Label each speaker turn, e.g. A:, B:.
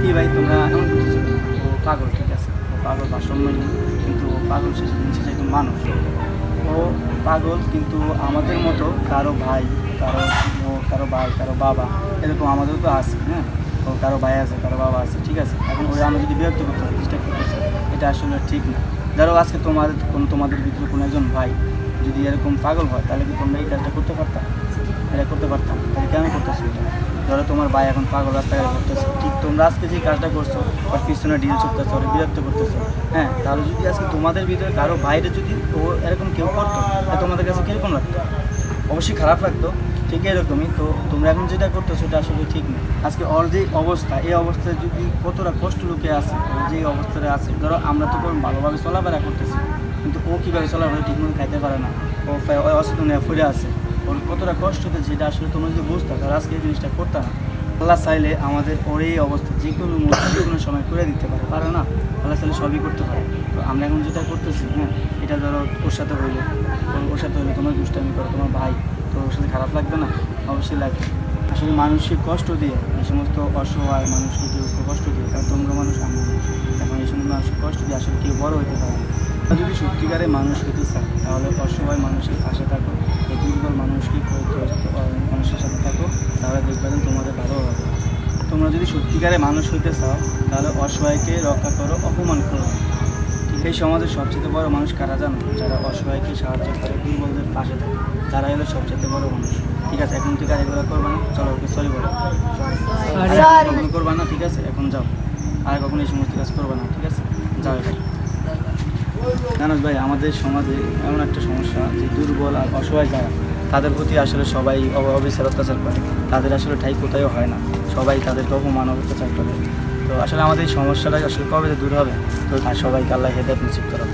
A: কি ভাই, তোমরা এমন করতেছো ও পাগল, ঠিক আছে। ও পাগল বা সম্মান কিন্তু ও পাগল শেষ দিন শেষে একজন মানুষ। ও পাগল, কিন্তু আমাদের মতো কারও ভাই, কারও ও কারও ভাই, কারও বাবা, এরকম আমাদেরও তো আছে হ্যাঁ? ও কারও ভাই আছে, কারও বাবা আছে, ঠিক আছে? এখন ওই আমি যদি বিরক্ত করতে হয় চেষ্টা করতেছে এটা আসলে ঠিক না। ধরো আজকে তোমাদের কোনো, তোমাদের ভিতরে কোনো একজন ভাই যদি এরকম পাগল হয়, তাহলে কি তোমরা এই কাজটা করতে পারতাম এটা করতে পারতাম তাহলে কেন করতেছো ধরো তোমার ভাই এখন পাগল, রাস্তাঘাটে করতেছে ঠিক তোমরা আজকে যে কাজটা করছ, ওর পিছনে ডিল চলতেছো, ওরা বিরক্ত করতেছো হ্যাঁ? তাহলে যদি আজকে তোমাদের ভিতরে কারও বাইরে যদি ও এরকম কেউ করতো, তাহলে তোমাদের কাছে কীরকম লাগতো? অবশ্যই খারাপ লাগতো, ঠিক এরকমই। তো তোমরা এখন যেটা করতেছো সেটা আসলে ঠিক না। আজকে ওর যে অবস্থা, এই অবস্থায় যদি কতটা কষ্ট লুকে আছে, ও যে অবস্থায় আছে, ধরো আমরা তো কোনো ভালোভাবে চলাফেরা করতেছি, কিন্তু ও কীভাবে চলাফেরা ঠিকমতো খাইতে পারে না? ও অসচেতন হয়ে আছে। ওর কতটা কষ্ট হতে যেটা আসলে তোমরা যদি বুঝতে তাহলে আজকে এই জিনিসটা করতে না আল্লাহ চাইলে আমাদের ওর এই অবস্থা, যে কোনো মুহূর্তে, যে কোনো সময় করে দিতে পারে। পারে না? আল্লাহ চাইলে সবই করতে পারে। তো আমরা এখন যেটা করতেছি হ্যাঁ এটা ধরো ওর সাথে হইল। ওর- সাথে হইল, তোমার দুষ্টামি করো, তোমার ভাই। তো ওর সাথে খারাপ লাগবে না? অবশ্যই লাগবে। আসলে মানুষকে কষ্ট দিয়ে, এই সমস্ত অসহায় মানুষকে কেউ কষ্ট দিয়ে, কারণ তোমরা মানুষ আমি মানুষ। এখন এই সমস্ত মানুষকে কষ্ট দিয়ে আসলে কেউ বড় হইতে পারে যদি সত্যিকারে মানুষ হতে চাও তাহলে অসহায় মানুষের পাশে থাকো এই দুর্বল মানুষকে ক্ষতিগ্রস্ত আহ, মানুষের সাথে থাকো দেখবেন তোমাদের ভালো হবে। তোমরা যদি সত্যিকারে মানুষ হইতে চাও তাহলে অসহায়কে রক্ষা করো অপমান করো ঠিক এই সমাজের সবচেয়ে বড় মানুষ কারা জানো? যারা অসহায়কে সাহায্য করে দুর্বলদের পাশে থাকে। তারা হলো সবচেয়ে বড় মানুষ। ঠিক আছে এখন থেকে এগুলো করবে না। চলো ওকে সরি বলো। করবা না ঠিক আছে? এখন যাও। আর কখনো এই সমস্ত কাজ করবে না ঠিক আছে? যাও এবার জানাস ভাই আমাদের সমাজে এমন একটা সমস্যা যে দুর্বল আর অসহায় যারা তাদের প্রতি আসলে সবাই অব- অবিচার অত্যাচার করে। তাদের আসলে ঠাই কোথায়ও হয় না। সবাই তাদেরকে অপমান অত্যাচার করে। তো আসলে আমাদের এই সমস্যাটা আসলে কবে দূর হবে, তো তার সবাইকে আল্লাহ হেদায়ত নিশ্চিত করা